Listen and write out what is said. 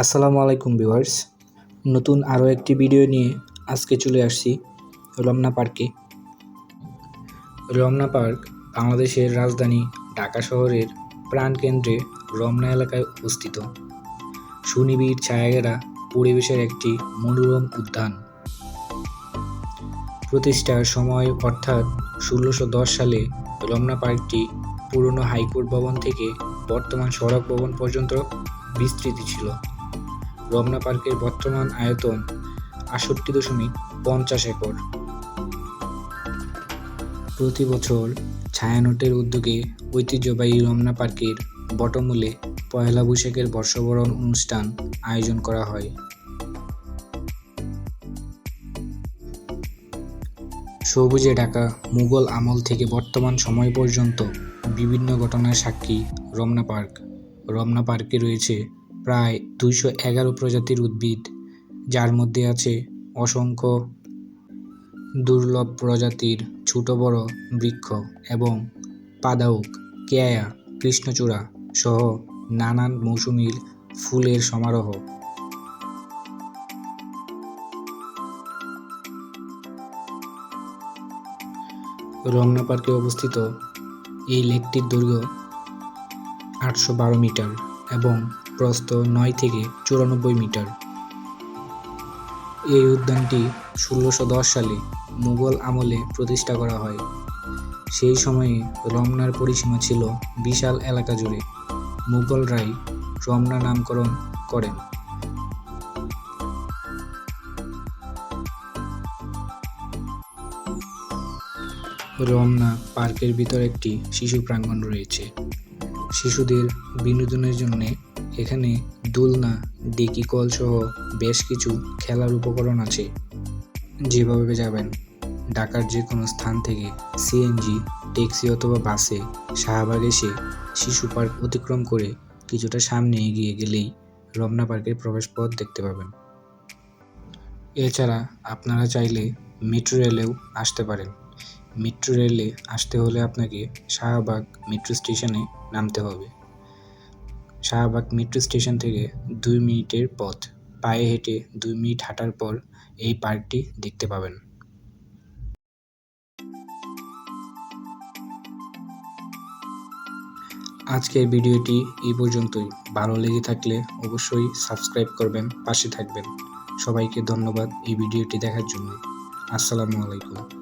আসসালামু আলাইকুম ভিউয়ার্স। নতুন আরও একটি ভিডিও নিয়ে আজকে চলে আসছি রমনা পার্কে। রমনা পার্ক বাংলাদেশের রাজধানী ঢাকা শহরের প্রাণকেন্দ্রে রমনা এলাকায় অবস্থিত। সুনিবিড় ছায়াগেরা পরিবেশের একটি মনোরম উদ্যান। প্রতিষ্ঠার সময় অর্থাৎ ষোলোশো সালে রমনা পার্কটি পুরনো হাইকোর্ট ভবন থেকে বর্তমান সড়ক ভবন পর্যন্ত বিস্তৃতি ছিল। রমনা পার্কের বর্তমান আয়তন আষট্টি দশমিক পঞ্চাশ একর। প্রতি বছর ছায়ানটের উদ্যোগে ঐতিহ্যবাহী রমনা পার্কের বটমূলে পয়লা বৈশাখের বর্ষবরণ অনুষ্ঠান আয়োজন করা হয়। সবুজে ঢাকা মুঘল আমল থেকে বর্তমান সময় পর্যন্ত বিভিন্ন ঘটনার সাক্ষী রমনা পার্ক। রমনা পার্কে রয়েছে প্রায় দুইশো এগারো প্রজাতির উদ্ভিদ, যার মধ্যে আছে অসংখ্য দুর্লভ প্রজাতির ছোট বড় বৃক্ষ এবং পাদাউক কেয়া কৃষ্ণচূড়া সহ নানান মৌসুমীর ফুলের সমারোহ। রমনা পার্কে অবস্থিত এই লেকটির দৈর্ঘ্য আটশো বারো মিটার এবং প্রস্থ নয় থেকে চুরানব্বই মিটার। এই উদ্যানটি ষোলোশো দশ সালে মুঘল আমলে প্রতিষ্ঠা করা হয়। সেই সময়ে রমনার পরিসীমা ছিল বিশাল এলাকা জুড়ে। মুঘলরাই রমনা নামকরণ করেন। রমনা পার্কের ভিতর একটি শিশু প্রাঙ্গণ রয়েছে। শিশুদের বিনোদনের জন্য এখানে দোলনা, ডেকি কল সহ বেশ কিছু খেলার উপকরণ আছে। যেভাবে যাবেন, ঢাকার যে কোনো স্থান থেকে সিএনজি ট্যাক্সি অথবা বাসে শাহবাগ এসে শিশু পার্ক অতিক্রম করে কিছুটা সামনে এগিয়ে গেলেই রমনা পার্কের প্রবেশপথ দেখতে পাবেন। এছাড়া আপনারা চাইলে মেট্রো রেলেও আসতে পারেন। মেট্রো রেলে আসতে হলে আপনাকে শাহবাগ মেট্রো স্টেশনে নামতে হবে। শাহবাগ মেট্রো স্টেশন থেকে দুই মিনিটের পথ। পায়ে হেঁটে দুই মিনিট হাঁটার পর এই পার্কটি দেখতে পাবেন। আজকের ভিডিওটি এই পর্যন্তই। ভালো লেগে থাকলে অবশ্যই সাবস্ক্রাইব করবেন, পাশে থাকবেন। সবাইকে ধন্যবাদ এই ভিডিওটি দেখার জন্য। আসসালামু আলাইকুম।